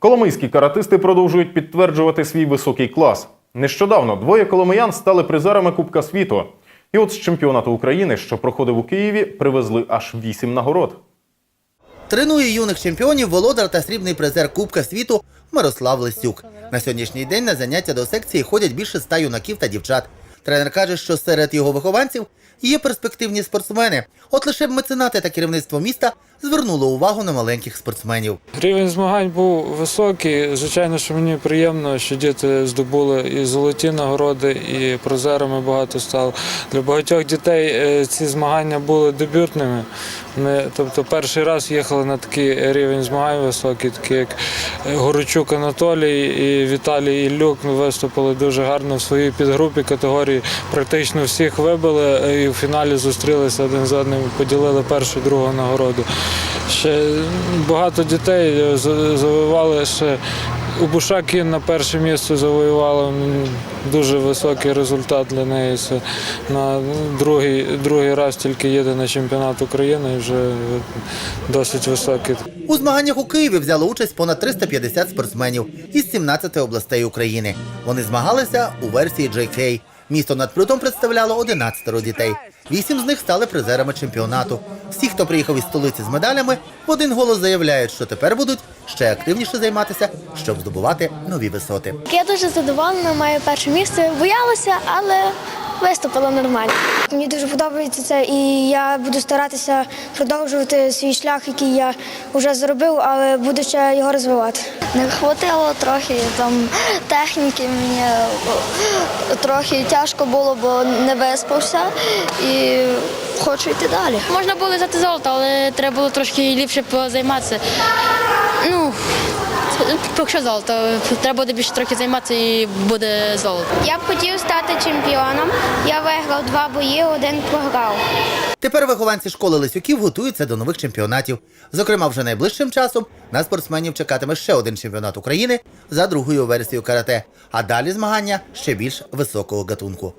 Коломийські каратисти продовжують підтверджувати свій високий клас. Нещодавно двоє коломиян стали призерами Кубка світу. І от з чемпіонату України, що проходив у Києві, привезли аж вісім нагород. Тренує юних чемпіонів володар та срібний призер Кубка світу Мирослав Лисюк. На сьогоднішній день на заняття до секції ходять більше ста юнаків та дівчат. Тренер каже, що серед його вихованців є перспективні спортсмени. От лише б меценати та керівництво міста звернуло увагу на маленьких спортсменів. Рівень змагань був високий. Звичайно, що мені приємно, що діти здобули і золоті нагороди, і призерами багато стало. Для багатьох дітей е, ці змагання були дебютними. Ми, тобто, перший раз їхали на такий рівень змагань високий, такі як Горочук Анатолій і Віталій Іллюк. Ми виступили дуже гарно в своїй підгрупі категорії. Практично всіх вибили е, і в фіналі зустрілися один з одним, поділили першу другу нагороду. Ще багато дітей е, за- завоювали ще. У Бушакін на перше місце завоювала дуже високий результат для неї. Це на другий, другий раз тільки їде на чемпіонат України і вже досить високий. У змаганнях у Києві взяло участь понад 350 спортсменів із 17 областей України. Вони змагалися у версії JK. Місто над прутом представляло 11 дітей. Вісім з них стали призерами чемпіонату. Всі, хто приїхав із столиці з медалями, в один голос заявляють, що тепер будуть ще активніше займатися, щоб здобувати нові висоти. Я дуже задоволена, маю перше місце. Боялася, але виступила нормально. Мені дуже подобається це, і я буду старатися продовжувати свій шлях, який я вже зробив, але буду ще його розвивати. Не хватило трохи там техніки, мені трохи тяжко було, бо не виспався і хочу йти далі. Можна було взяти золото, але треба було трошки ліпше позайматися. Ну, якщо золото, треба буде більше трохи займатися і буде золото. Я б хотів стати чемпіоном. Я виграв два бої, один програв. Тепер вихованці школи Лисюків готуються до нових чемпіонатів. Зокрема, вже найближчим часом на спортсменів чекатиме ще один чемпіонат України за другою версією карате, а далі змагання ще більш високого гатунку.